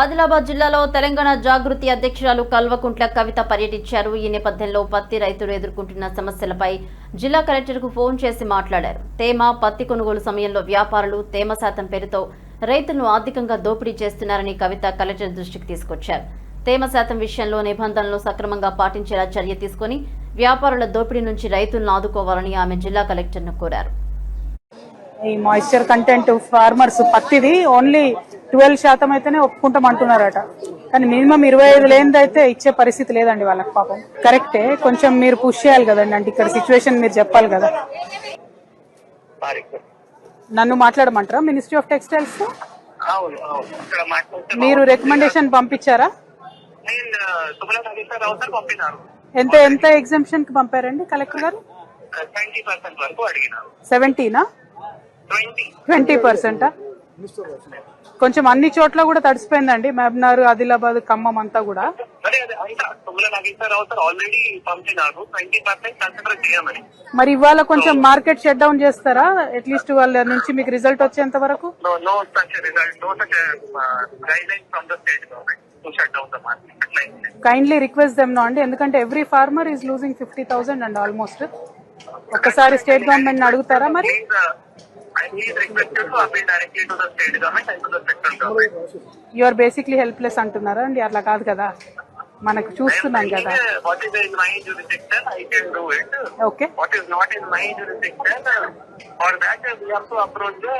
ఆదిలాబాద్ జిల్లాలో తెలంగాణ జాగృతి అధ్యక్షురాలు కల్వకుంట్ల కవిత పర్యటించారు. ఈ నేపథ్యంలో పత్తి రైతులు ఎదుర్కొంటున్న సమస్యలపై జిల్లా కలెక్టర్కు ఫోన్ చేసి మాట్లాడారు. తేమ పత్తి కొనుగోలు సమయంలో వ్యాపారులు తేమ శాతం పేరుతో రైతులను ఆర్థికంగా దోపిడీ చేస్తున్నారని కవిత కలెక్టర్ దృష్టికి తీసుకొచ్చారు. తేమ శాతం విషయంలో నిబంధనలు సక్రమంగా పాటించేలా చర్య తీసుకుని వ్యాపారుల దోపిడీ నుంచి రైతులను ఆదుకోవాలని ఆమె జిల్లా కలెక్టర్ను కోరారు. ఈ మాయిశ్చర్ కంటెంట్ ఫార్మర్స్ పత్తిది ఓన్లీ ట్వెల్వ్ శాతం అయితేనే ఒప్పుకుంటాం అంటున్నారట. కానీ మినిమం ఇరవై ఐదు లేనిది అయితే ఇచ్చే పరిస్థితి లేదండి వాళ్ళకి పాపం. కరెక్టే కొంచెం మీరు పుష్ చేయాలి కదండి. అంటే ఇక్కడ సిచ్యువేషన్ మీరు చెప్పాలి కదా. నన్ను మాట్లాడమంటారా మినిస్ట్రీ ఆఫ్ టెక్స్టైల్స్ మీరు రికమెండేషన్ పంపించారా? ఎంత ఎంత ఎగ్జామ్షన్కి పంపారండి కలెక్టర్ గారు? సెవెంటీనా ట్వంటీ. పర్సెంటా? కొంచెం అన్ని చోట్ల కూడా తడిసిపోయిందండి. మహబూబ్నగర్ ఆదిలాబాద్ ఖమ్మం అంతా కూడా. మరి ఇవాళ కొంచెం మార్కెట్ షట్ డౌన్ చేస్తారా? అట్లీస్ట్ వాళ్ళ నుంచి మీకు రిజల్ట్ వచ్చేంత వరకు. కైండ్లీ రిక్వెస్ట్ దెమ్ నో అండి. ఎందుకంటే every farmer is losing fifty thousand and almost ఒక్కసారి స్టేట్ గవర్నమెంట్ అడుగుతారా మరి? యు ఆర్ బేసిక్లీ హెల్ప్లెస్ అంటున్నారా అండి అట్లా కాదు కదా మనకు చూస్తున్నాం కదా What is in my jurisdiction, I can do it. Okay in my jurisdiction, uh, for that uh, we have to approach the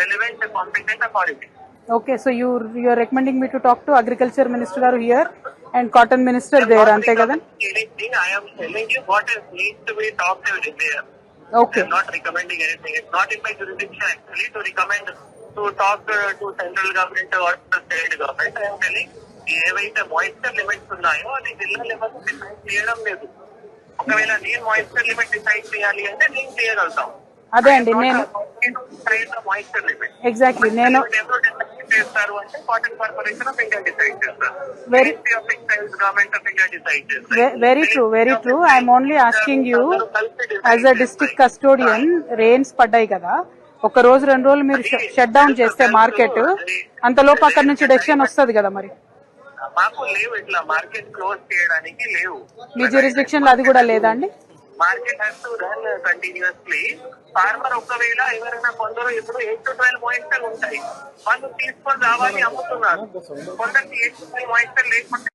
relevant competent authority. Okay so you you are recommending me to talk to agriculture minister గారు here and cotton minister there అంతే కదా to be talked with there. Okay I am not recommending anything. It's not in my jurisdiction actually to recommend to talk uh, to central government or the state government. I am telling ఏవైతే moisture limits ఉన్నాయో అది జిల్లా level decide చేయడం లేదు. ఒకవేళ నేను moisture limit decide చేయాలి అంటే నేను చేయగలుగుతాం అదే అండి నేను ఎగ్జాక్ట్లీ నేను ఎవరు డిసైడ్ చేస్తారు అంటే Cotton Corporation of India decide చేస్తారు. Very- Ministry of Textiles, government of India decide చేస్తారు. Very true very true I'm only asking you as a district custodian rains పడ్డాయి కదా. ఒక రోజు రెండు రోజులు మీరు షట్ డౌన్ చేస్తే మార్కెట్ అంతలోపు అక్కడ నుంచి డెసిషన్ వస్తుంది కదా మరి. మాకు లేవు ఇట్లా మార్కెట్ క్లోజ్ చేయడానికి లేవు. మీ జ్యూరిస్డిక్షన్లో అది కూడా లేదా అండి? Market has to run continuously farmer ఒకవేళ ఎవరైనా కొందరు ఇప్పుడు ఎయిట్ టు ట్వెల్వ్ మాయిస్టర్ ఉంటాయి. వాళ్ళు తీసుకొని రావాలి అమ్ముతున్నారు. కొందరికి ఎయిట్ టు ట్వెల్వ్ మాయిస్టర్ లేకపోతే